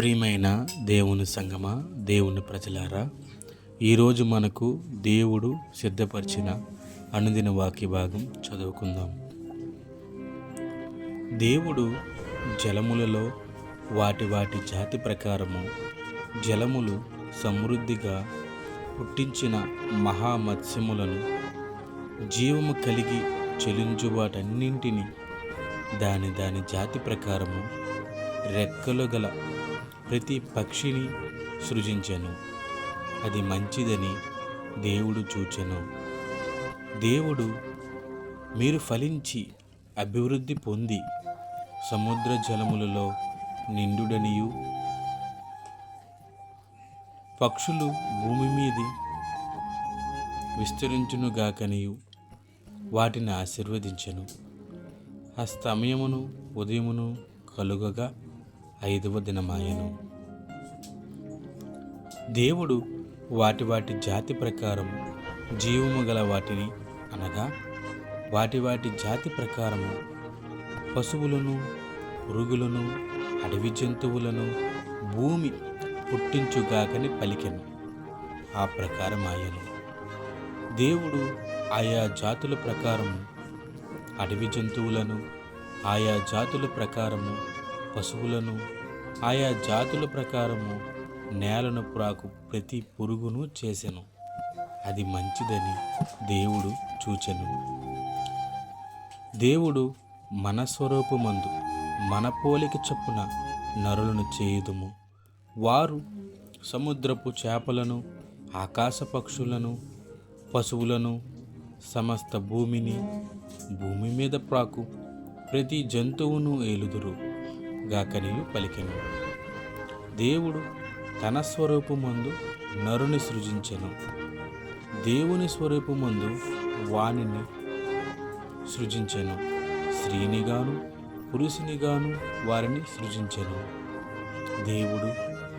ప్రియమైన దేవుని సంగమా దేవుని ప్రజలారా ఈరోజు మనకు దేవుడు సిద్ధపరిచిన అనుదిన వాక్య భాగం చదువుకుందాం. దేవుడు జలములలో వాటి వాటి జాతి ప్రకారము జలములు సమృద్ధిగా పుట్టించిన మహామత్స్యములను జీవము కలిగి చెలించు వాటన్నింటినీ దాని దాని జాతి ప్రకారము రెక్కలు గల ప్రతి పక్షిని సృజించెను. అది మంచిదని దేవుడు చూచెను. దేవుడు మీరు ఫలించి అభివృద్ధి పొంది సముద్ర జలములలో నిండుడనియు. పక్షులు భూమి మీది విస్తరించునుగాకనియు వాటిని ఆశీర్వదించెను. ఆ సమయమును ఉదయమును కలుగగా ఐదవ దినమాయను. దేవుడు వాటి వాటి జాతి ప్రకారం జీవము గల వాటిని అనగా వాటి వాటి జాతి ప్రకారము పశువులను పురుగులను అడవి జంతువులను భూమి పుట్టించుగాకని పలికెను. ఆ ప్రకారం ఆయను. దేవుడు ఆయా జాతుల ప్రకారము అడవి జంతువులను ఆయా జాతుల ప్రకారము పశువులను ఆయా జాతుల ప్రకారము నేలను ప్రాకు ప్రతి పురుగును చేసెను. అది మంచిదని దేవుడు చూచెను. దేవుడు మన స్వరూపమందు మన పోలిక చొప్పున నరులను చేయుదుము. వారు సముద్రపు చేపలను ఆకాశ పక్షులను పశువులను సమస్త భూమిని భూమి మీద ప్రాకు ప్రతి జంతువును ఏలుదురు. గాకనియు పలికెను. దేవుడు తన స్వరూపమందు నరుని సృజించెను. దేవుని స్వరూపమందు వాణిని సృజించెను. స్త్రీనిగాను పురుషునిగాను వారిని సృజించెను. దేవుడు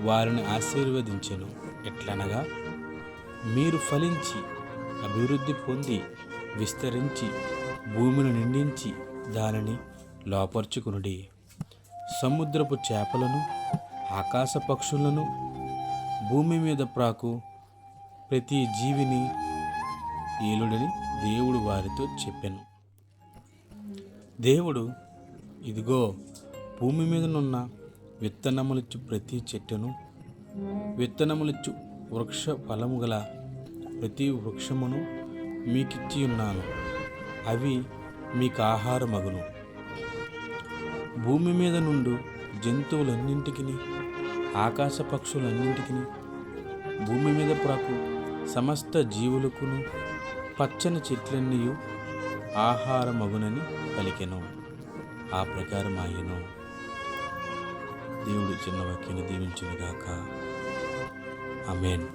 వారిని ఆశీర్వదించెను. ఎట్లనగా మీరు ఫలించి అభివృద్ధి పొంది విస్తరించి భూమిని నిండించి దానిని లోపర్చుకునుడి. సముద్రపు చేపలను ఆకాశ పక్షులను భూమి మీద ప్రాకు ప్రతి జీవిని ఏలుడని దేవుడు వారితో చెప్పాను. దేవుడు ఇదిగో భూమి మీదనున్న విత్తనములిచ్చు ప్రతి చెట్టును విత్తనములిచ్చు వృక్ష ఫలము గల ప్రతి వృక్షమును మీకిచ్చి ఉన్నాను అవి మీకు ఆహారమగును భూమి మీద నుండు జంతువులన్నింటికి ఆకాశ పక్షులన్నింటికి భూమి మీద ప్రాకు సమస్త జీవులకును పచ్చని చెట్లన్నీ ఆహారమగునని పలికెను. ఆ ప్రకారం ఆయను దేవుడు చిన్న వాక్యను దీవించునుగాక. అమేన్